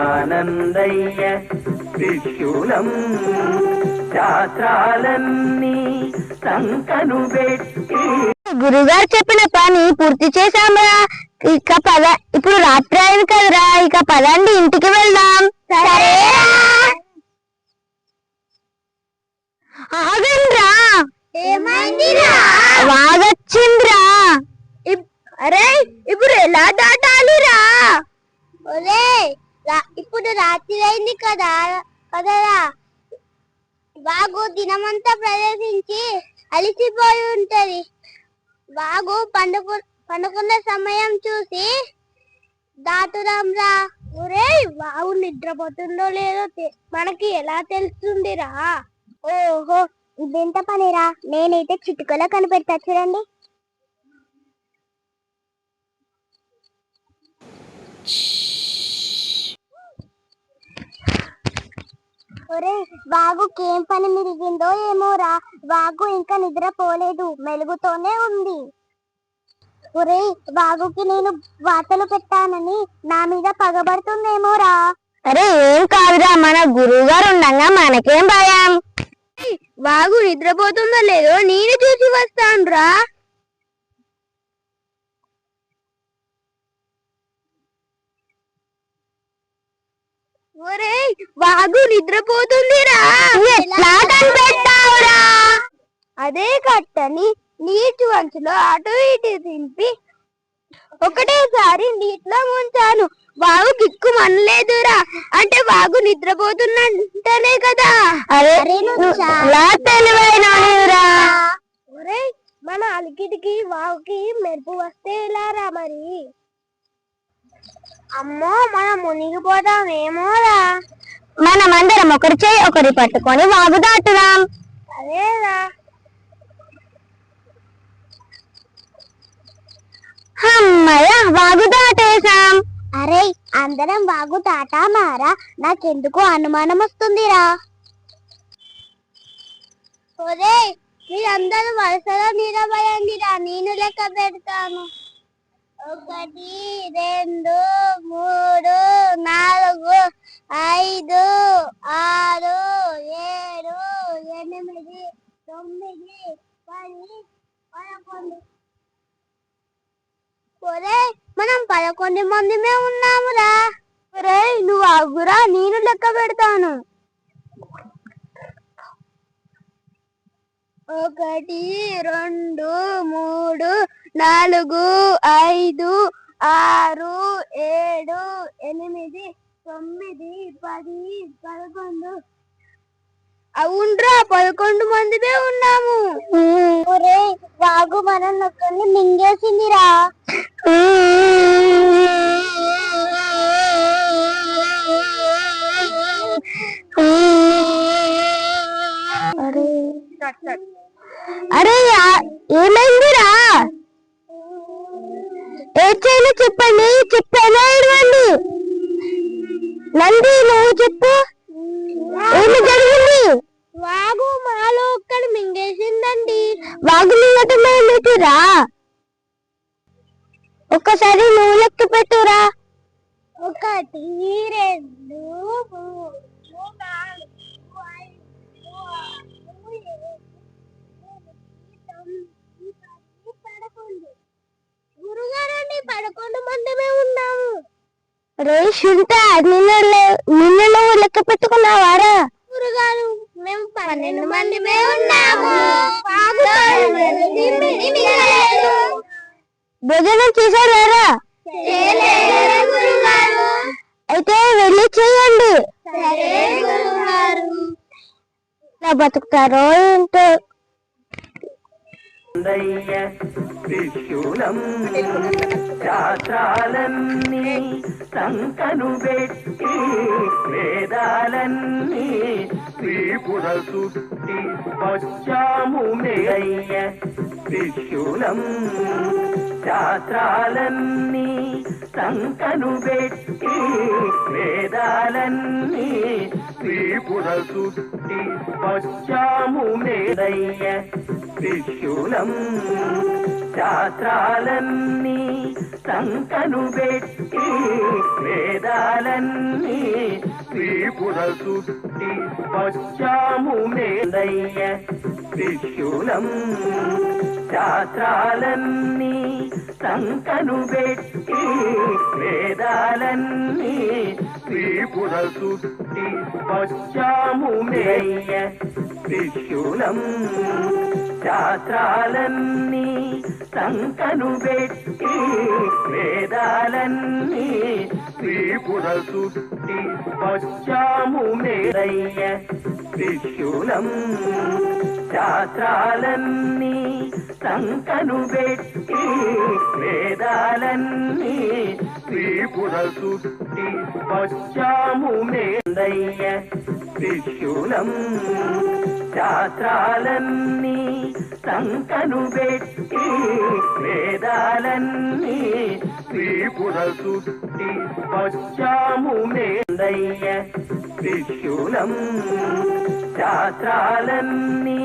ఆనందయ్య త్రిశూలం శాస్త్రాలన్నీ సంకను పెట్టి. గురుగారు చెప్పిన పని పూర్తి చేశాంరా ఇక పద ఇప్పుడు రాత్రి అయింది కదరా. ఇక పదండి ఇంటికి వెళ్దాం. సరే ఆగండ్రా. ఏమైందిరా? వాగొచ్చిందిరా అరే ఇప్పుడు ఎలా దాటాలిరా? ఒరే ఇప్పుడు రాత్రి అయింది కదా కదరా. వాగు దినమంతా ప్రదర్శించి అలిసిపోయి ఉంటది. వాగు పండుకు పండుకున్న సమయం చూసి దాటుదాంరా ఒరే వాగు నిద్రపోతుందో లేదో మనకి ఎలా తెలుస్తుందిరా? ఓహో ఇదెంత పనిరా? నేనైతే చిటుకలో కనిపెడతా చూడండి. ఒరే వాగుకి ఏం పని మిరిగిందో ఏమోరా. వాగు ఇంకా నిద్రపోలేదు మెలుగుతోనే ఉంది. ఒరే వాగుకి నేను వార్తలు పెట్టానని నా మీద పగబడుతుందేమోరా. అరే ఏం కాదురా మన గురువు గారు ఉండగా మనకేం భయం. వాగు నిద్రపోతుందో లేదో నేను చూసి వస్తాను రా ఒరే వాగు నిద్రపోతుందిరా. ఎట్లా కనిపెట్టావురా అదే కట్టని నీటి వంచులో అటు ఇటు దింపి ఒకటేసారి నీటిలో ముంచాను వాగు గిక్కు మనలేదురా. అంటే వాగు నిద్రపోతున్నంటనే కదా. అరే చాలా తెలివైనరా ఒరే మన అలికిటికి వాగుకి మెరుపు వస్తే ఎలారా మరి? అమ్మో మనం మునిగిపోతాం ఏమోరా మనమందరం ఒకరి చేయి ఒకరి పట్టుకొని వాగు దాటుదాం. అదేరా. అమ్మయ్య వాగు దాటేశాం. అరే అందరం వాగు దాటామారా నాకెందుకో అనుమానం వస్తుందిరా. ఒరే మీరందరూ వరుసలో నిలబడండిరా నేను లెక్క పెడతాను. ఒకటి రెండు మూడు నాలుగు ఐదు ఆరు ఏడు ఎనిమిది తొమ్మిది పది పదకొండు. ఒరే మనం పదకొండు మందిమే ఉన్నామురా ఒరే నువ్వు ఆగురా నేను లెక్క పెడతాను. ఒకటి రెండు మూడు నాలుగు ఐదు ఆరు ఏడు ఎనిమిది తొమ్మిది పది పదకొండు. అవునరా పదకొండు మందిమే ఉన్నాము. ఒరే వాగు మనం నొక్కని మింగేసిందిరా. అరే. అరే ఏడ్చైనా చెప్పండి చెప్పానా ఏడవండి? నంది నువ్వు చెప్పు. ఏమి జరిగింది? వాగు మాలో ఒక్కడు మింగేసిందండి. వాగు మింగటం ఏమిటిరా ఒక్కసారి నువ్వు లెక్క పెట్టురా. ఒకటి రెండు మూడు రే శుంట నిన్న నిన్న నువ్వు లెక్క పెట్టుకున్నావారా? గురుగారు మేము పన్నెండు మందిమే ఉన్నాము. భోజనం చేశారా అయితే వెళ్ళి చేయండి. బతుకుతారో ఏంటో? దయ్య త్రిశూలం శాస్త్రాలన్నీ సంకను పెట్టి వేదాలన్నీ త్రిపుర సుట్టి వచ్చాము మేయ్య త్రిశూలం శాస్త్రాలన్నీ సంకను పెట్టి వేదాలన్నీ శ్రీపుర సుట్టి వచ్చాము మేడయ్య. శిష్యులం శాస్త్రాలన్నీ సంకను పెట్టి వేదాలన్నీ శ్రీపుర సుట్టి వచ్చాము మేడయ్య. శిష్యులం శాస్త్రాలన్నీ సంకను పెట్టి వేదాలన్నీ త్రిపుర సుట్టి వచ్చాము మేయ త్రిశూలం. శాస్త్రాలన్నీ సంకను పెట్టి వేదాలన్నీ త్రిపుర సుట్టి వచ్చాము మేరయ్య త్రిశూలం శాస్త్రాలన్నీ సంకను పెట్టి వేదాలన్నీ త్రిపుర సుట్టి వచ్చాము మేందయ్య త్రిశూలం శాస్త్రాలన్నీ సంకను పెట్టి వేదాలన్నీ త్రిపుర సుట్టి వచ్చాము మేందయ్య త్రిశూలం శాస్త్రాలన్నీ